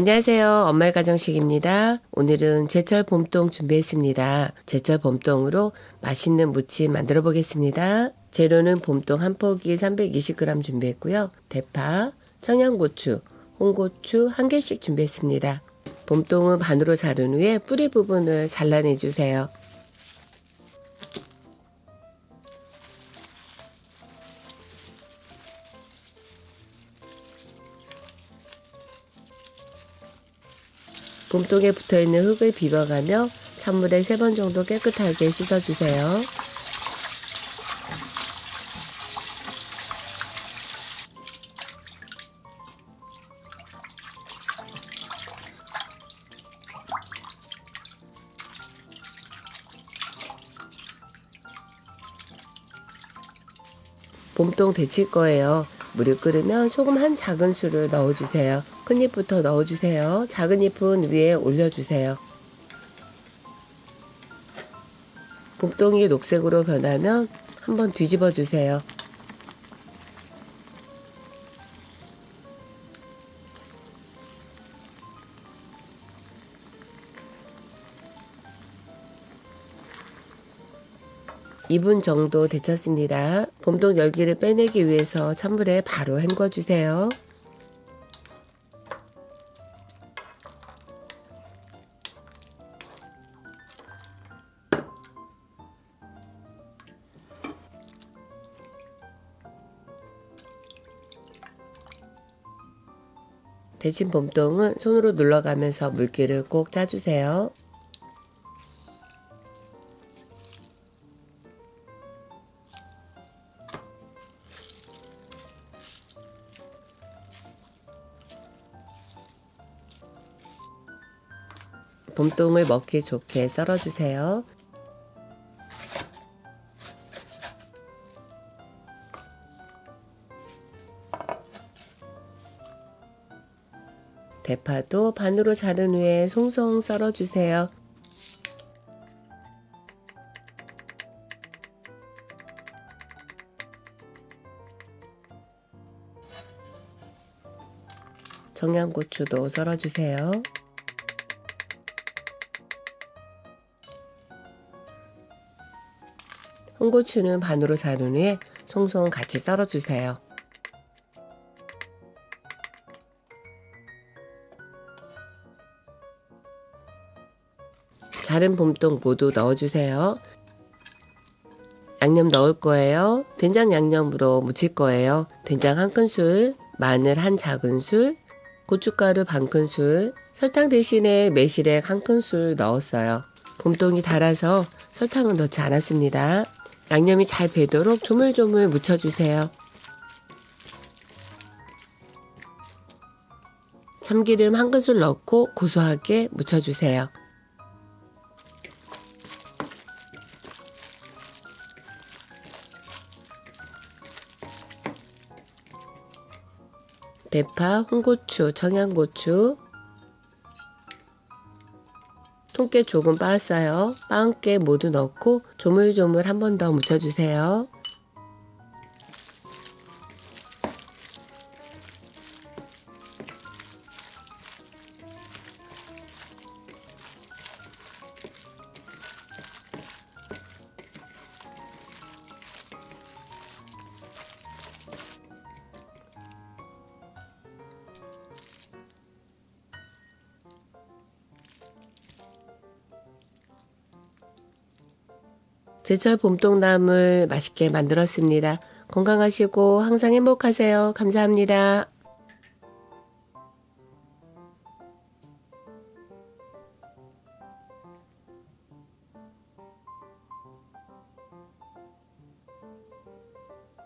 안녕하세요. 엄마의 가정식입니다. 오늘은 제철 봄동 준비했습니다. 제철 봄동으로 맛있는 무침 만들어 보겠습니다. 재료는 봄동 한 포기 320g 준비했고요. 대파, 청양고추, 홍고추 한 개씩 준비했습니다. 봄동은 반으로 자른 후에 뿌리 부분을 잘라내 주세요. 봄동에 붙어 있는 흙을 비벼가며 찬물에 세번 정도 깨끗하게 씻어주세요. 봄동 데칠 거예요. 물이 끓으면 소금 한 작은 술을 넣어주세요. 큰 잎부터 넣어주세요. 작은 잎은 위에 올려주세요. 봄동이 녹색으로 변하면 한번 뒤집어 주세요. 이분 정도 데쳤습니다. 봄동 열기를 빼내기 위해서 찬물에 바로 헹궈 주세요. 데친 봄동은 손으로 눌러가면서 물기를 꼭 짜주세요. 봄동을 먹기 좋게 썰어주세요. 대파도 반으로 자른 후에 송송 썰어주세요. 청양고추도 썰어주세요. 홍고추는 반으로 자른 후에 송송 같이 썰어주세요. 자른 봄동 모두 넣어주세요. 양념 넣을 거예요. 된장 양념으로 무칠 거예요. 된장 한 큰술, 마늘 한 작은술, 고춧가루 반 큰술, 설탕 대신에 매실액 한 큰술 넣었어요. 봄동이 달아서 설탕은 넣지 않았습니다. 양념이 잘 배도록 조물조물 묻혀주세요. 참기름 한 큰술 넣고 고소하게 묻혀주세요. 대파, 홍고추, 청양고추, 통깨 조금 빻았어요. 빻은 깨 모두 넣고 조물조물 한 번 더 묻혀주세요. 제철 봄동나물 맛있게 만들었습니다. 건강하시고 항상 행복하세요. 감사합니다.